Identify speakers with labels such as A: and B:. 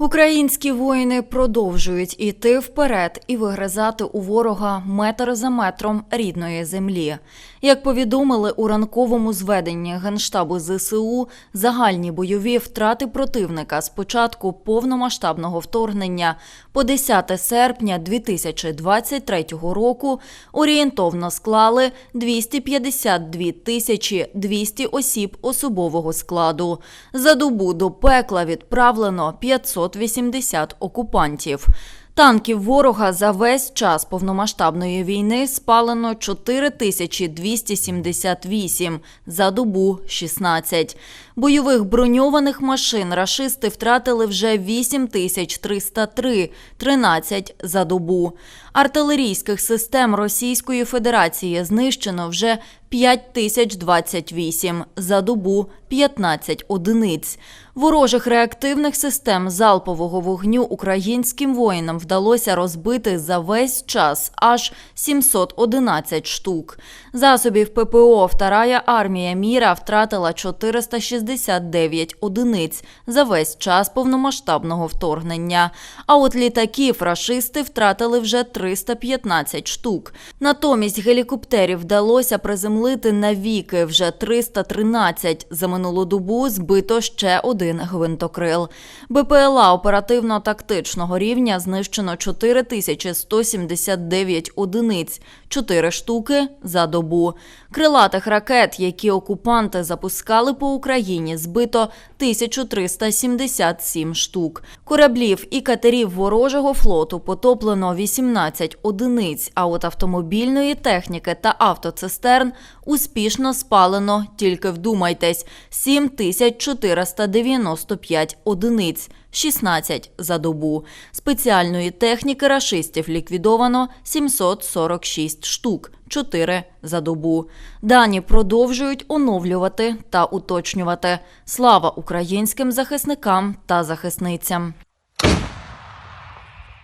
A: Українські воїни продовжують іти вперед і вигризати у ворога метр за метром рідної землі. Як повідомили у ранковому зведенні Генштабу ЗСУ, загальні бойові втрати противника з початку повномасштабного вторгнення по 10 серпня 2023 року орієнтовно склали 252 тисячі 200 осіб особового складу. За добу до пекла відправлено 580 окупантів. Танків ворога за весь час повномасштабної війни спалено 4278, за добу 16. Бойових броньованих машин рашисти втратили вже 8303, 13 за добу. Артилерійських систем Російської Федерації знищено вже 5028, за добу 15 одиниць. Ворожих реактивних систем залпового вогню українським воїнам вдалося розбити за весь час аж 711 штук. Засобів ППО Вторая армія міра втратила 469 одиниць за весь час повномасштабного вторгнення. А от літаків рашисти втратили вже 315 штук. Натомість гелікоптерів вдалося приземлити навіки вже 313. За минулу добу збито ще один гвинтокрил. БПЛА оперативно-тактичного рівня знищено 4179 одиниць, 4 штуки за добу. Крилатих ракет, які окупанти запускали по Україні, збито 1377 штук. Кораблів і катерів ворожого флоту потоплено 18 одиниць, а от автомобільної техніки та автоцистерн успішно спалено, тільки вдумайтесь, 7495 одиниць. 16 за добу. Спеціальної техніки рашистів ліквідовано 746 штук, 4 за добу. Дані продовжують оновлювати та уточнювати. Слава українським захисникам та захисницям.